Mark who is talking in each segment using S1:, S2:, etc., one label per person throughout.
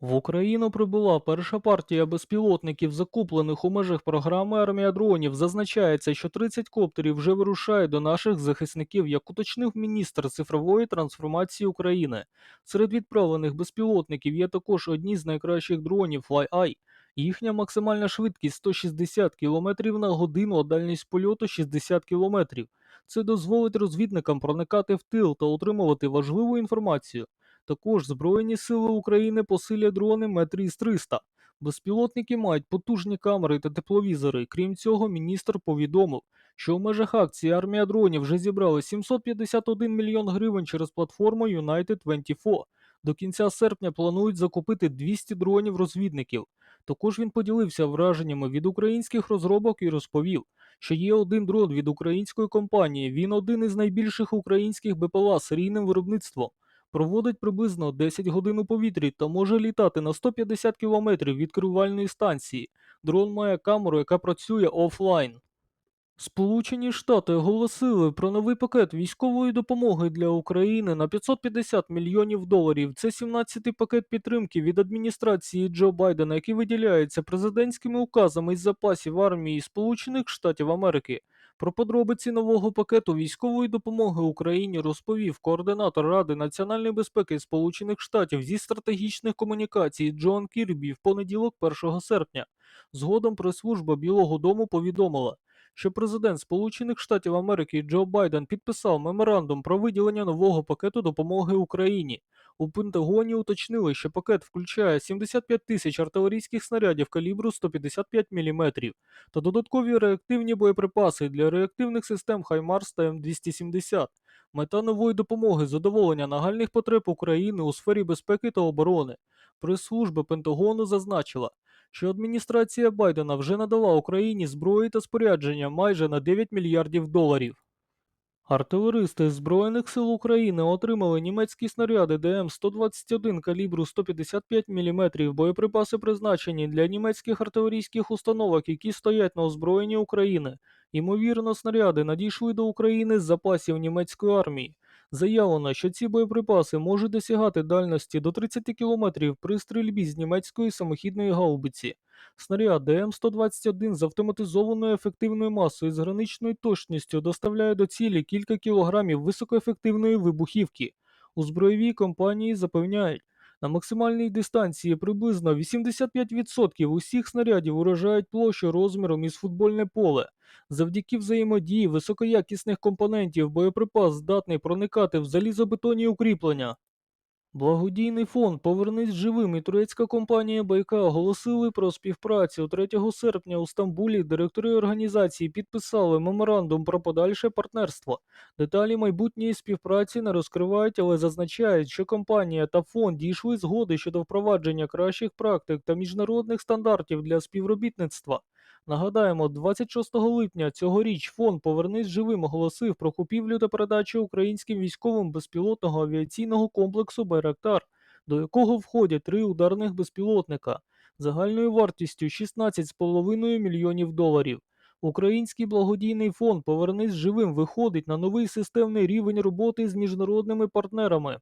S1: В Україну прибула перша партія безпілотників, закуплених у межах програми Армія дронів. Зазначається, що 30 коптерів вже вирушають до наших захисників, як уточнив міністр цифрової трансформації України. Серед відправлених безпілотників є також одні з найкращих дронів FlyEye. Їхня максимальна швидкість 160 км на годину, а дальність польоту 60 км. Це дозволить розвідникам проникати в тил та отримувати важливу інформацію. Також Збройні сили України посилять дрони Метріс 300. Безпілотники мають потужні камери та тепловізори. Крім цього, міністр повідомив, що в межах акції армія дронів вже зібрали 751 мільйон гривень через платформу United 24. До кінця серпня планують закупити 200 дронів-розвідників. Також він поділився враженнями від українських розробок і розповів, що є один дрон від української компанії. Він один із найбільших українських БПЛА серійним виробництвом проводить приблизно 10 годин у повітрі та може літати на 150 км від керувальної станції. Дрон має камеру, яка працює офлайн. Сполучені Штати оголосили про новий пакет військової допомоги для України на 550 мільйонів доларів. Це 17-й пакет підтримки від адміністрації Джо Байдена, який виділяється президентськими указами із запасів армії Сполучених Штатів Америки. Про подробиці нового пакету військової допомоги Україні розповів координатор Ради національної безпеки Сполучених Штатів зі стратегічних комунікацій Джон Кірбі в понеділок, 1 серпня. Згодом прес-служба Білого Дому повідомила, що президент Сполучених Штатів Америки Джо Байден підписав меморандум про виділення нового пакету допомоги Україні. У Пентагоні уточнили, що пакет включає 75 тисяч артилерійських снарядів калібру 155 мм та додаткові реактивні боєприпаси для реактивних систем Хаймарс та М270. Мета нової допомоги задоволення нагальних потреб України у сфері безпеки та оборони. Прес-служба Пентагону зазначила, що адміністрація Байдена вже надала Україні зброї та спорядження майже на 9 мільярдів доларів. Артилеристи Збройних сил України отримали німецькі снаряди ДМ-121 калібру 155 мм, боєприпаси призначені для німецьких артилерійських установок, які стоять на озброєнні України. Ймовірно, снаряди надійшли до України з запасів німецької армії. Заявлено, що ці боєприпаси можуть досягати дальності до 30 км при стрільбі з німецької самохідної гаубиці. Снаряд ДМ-121 з автоматизованою ефективною масою з граничною точністю доставляє до цілі кілька кілограмів високоефективної вибухівки. У збройовій компанії запевняють, на максимальній дистанції приблизно 85% усіх снарядів уражають площу розміром із футбольне поле. Завдяки взаємодії високоякісних компонентів боєприпас здатний проникати в залізобетонні укріплення. Благодійний фонд Повернись живим і турецька компанія Байка оголосили про співпрацю 3 серпня у Стамбулі. Директори організації підписали меморандум про подальше партнерство. Деталі майбутньої співпраці не розкривають, але зазначають, що компанія та фонд дійшли згоди щодо впровадження кращих практик та міжнародних стандартів для співробітництва. Нагадаємо, 26 липня цьогоріч фонд Повернись живим оголосив про купівлю та передачу українським військовим безпілотного авіаційного комплексу Байрактар, до якого входять три ударних безпілотника загальною вартістю 16,5 мільйонів доларів. Український благодійний фонд Повернись живим виходить на новий системний рівень роботи з міжнародними партнерами.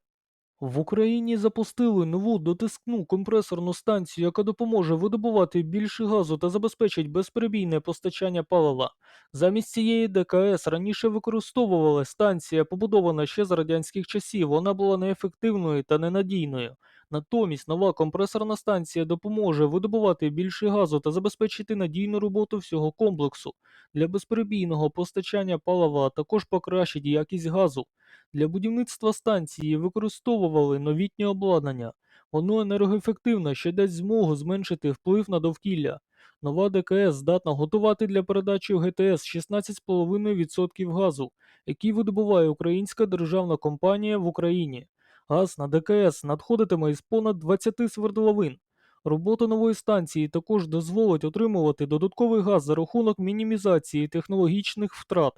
S1: В Україні запустили нову дотискну компресорну станцію, яка допоможе видобувати більше газу та забезпечить безперебійне постачання палива. Замість цієї ДКС раніше використовувала станція, побудована ще з радянських часів. Вона була неефективною та ненадійною. Натомість нова компресорна станція допоможе видобувати більше газу та забезпечити надійну роботу всього комплексу. Для безперебійного постачання палива також покращить якість газу. Для будівництва станції використовували новітнє обладнання. Воно енергоефективне, що дасть змогу зменшити вплив на довкілля. Нова ДКС здатна готувати для передачі в ГТС 16,5% газу, який видобуває українська державна компанія в Україні. Газ на ДКС надходитиме із понад 20 свердловин. Робота нової станції також дозволить отримувати додатковий газ за рахунок мінімізації технологічних втрат.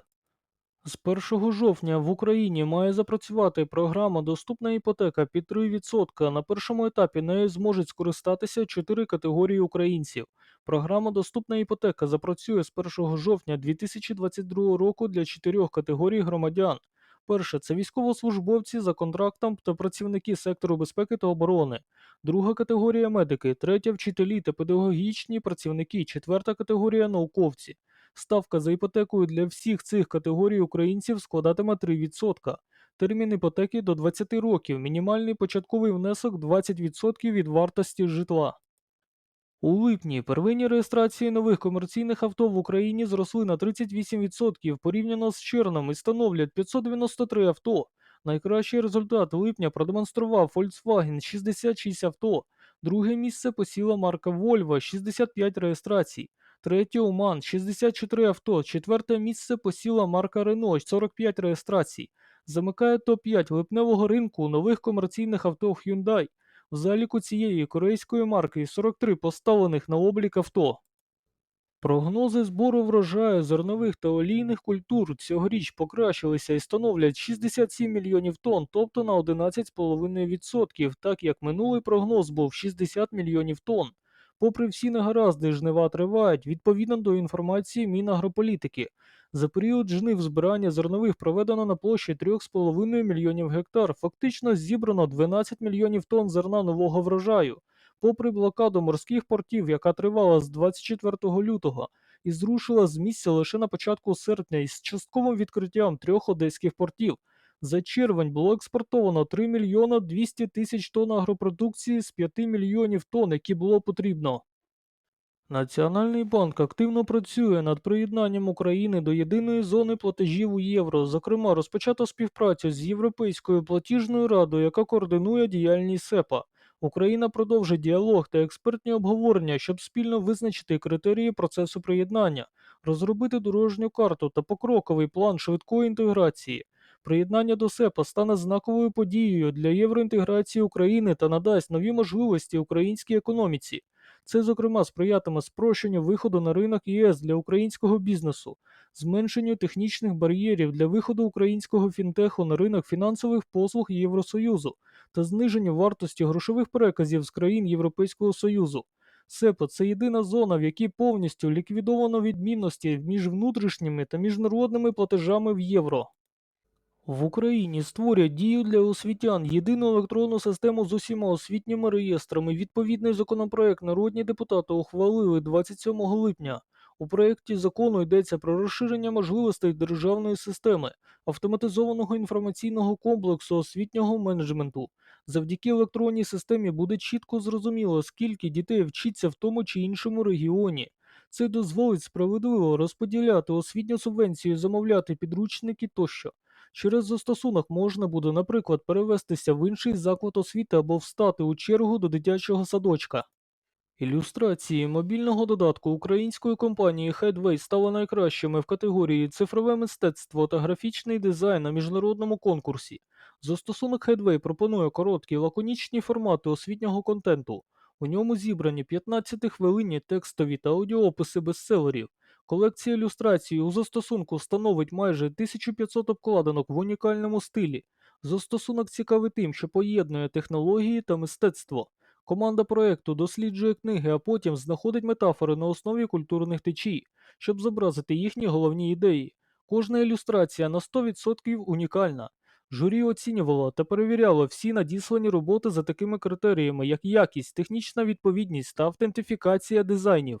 S1: З 1 жовтня в Україні має запрацювати програма Доступна іпотека під 3%. На першому етапі нею зможуть скористатися 4 категорії українців. Програма Доступна іпотека запрацює з 1 жовтня 2022 року для чотирьох категорій громадян. Перше це військовослужбовці за контрактом та працівники сектору безпеки та оборони. Друга категорія медики, третя вчителі та педагогічні працівники, четверта категорія науковці. Ставка за іпотекою для всіх цих категорій українців складатиме 3%. Термін іпотеки до 20 років, мінімальний початковий внесок 20% від вартості житла. У липні первинні реєстрації нових комерційних авто в Україні зросли на 38% порівняно з червнем і становлять 593 авто. Найкращий результат липня продемонстрував Volkswagen 66 авто. Друге місце посіла марка Volvo 65 реєстрацій. Третє Уман 64 авто. Четверте місце посіла марка Renault 45 реєстрацій. Замикає топ-5 липневого ринку нових комерційних авто Hyundai. В заліку цієї корейської марки 43 поставлених на облік авто. Прогнози збору врожаю зернових та олійних культур цьогоріч покращилися і становлять 67 мільйонів тонн, тобто на 11,5%, так як минулий прогноз був 60 мільйонів тонн. Попри всі негаразди, жнива тривають відповідно до інформації Мінагрополітики. За період жнив збирання зернових проведено на площі 3,5 мільйонів гектар. Фактично зібрано 12 мільйонів тонн зерна нового врожаю. Попри блокаду морських портів, яка тривала з 24 лютого, і зрушила з місця лише на початку серпня із частковим відкриттям трьох одеських портів. За червень було експортовано 3 мільйона 200 тисяч тонн агропродукції з 5 мільйонів тонн, які було потрібно. Національний банк активно працює над приєднанням України до єдиної зони платежів у євро. Зокрема, розпочато співпрацю з Європейською платіжною радою, яка координує діяльність СЕПА. Україна продовжить діалог та експертні обговорення, щоб спільно визначити критерії процесу приєднання, розробити дорожню карту та покроковий план швидкої інтеграції. Приєднання до СЕПА стане знаковою подією для євроінтеграції України та надасть нові можливості українській економіці. Це, зокрема, сприятиме спрощенню виходу на ринок ЄС для українського бізнесу, зменшенню технічних бар'єрів для виходу українського фінтеху на ринок фінансових послуг Євросоюзу та зниженню вартості грошових переказів з країн Європейського Союзу. СЕПА це єдина зона, в якій повністю ліквідовано відмінності між внутрішніми та міжнародними платежами в євро. В Україні створять дію для освітян єдину електронну систему з усіма освітніми реєстрами. Відповідний законопроект народні депутати ухвалили 27 липня. У проєкті закону йдеться про розширення можливостей державної системи, автоматизованого інформаційного комплексу освітнього менеджменту. Завдяки електронній системі буде чітко зрозуміло, скільки дітей вчиться в тому чи іншому регіоні. Це дозволить справедливо розподіляти освітню субвенцію, замовляти підручники тощо. Через застосунок можна буде, наприклад, перевестися в інший заклад освіти або встати у чергу до дитячого садочка. Ілюстрації мобільного додатку української компанії Headway стали найкращими в категорії цифрове мистецтво та графічний дизайн на міжнародному конкурсі. Застосунок Headway пропонує короткі лаконічні формати освітнього контенту. У ньому зібрані 15-хвилинні текстові та аудіописи бестселерів. Колекція ілюстрацій у застосунку становить майже 1500 обкладинок в унікальному стилі. Застосунок цікавий тим, що поєднує технології та мистецтво. Команда проекту досліджує книги, а потім знаходить метафори на основі культурних течій, щоб зобразити їхні головні ідеї. Кожна ілюстрація на 100% унікальна. Журі оцінювало та перевіряло всі надіслані роботи за такими критеріями, як якість, технічна відповідність та автентифікація дизайнів.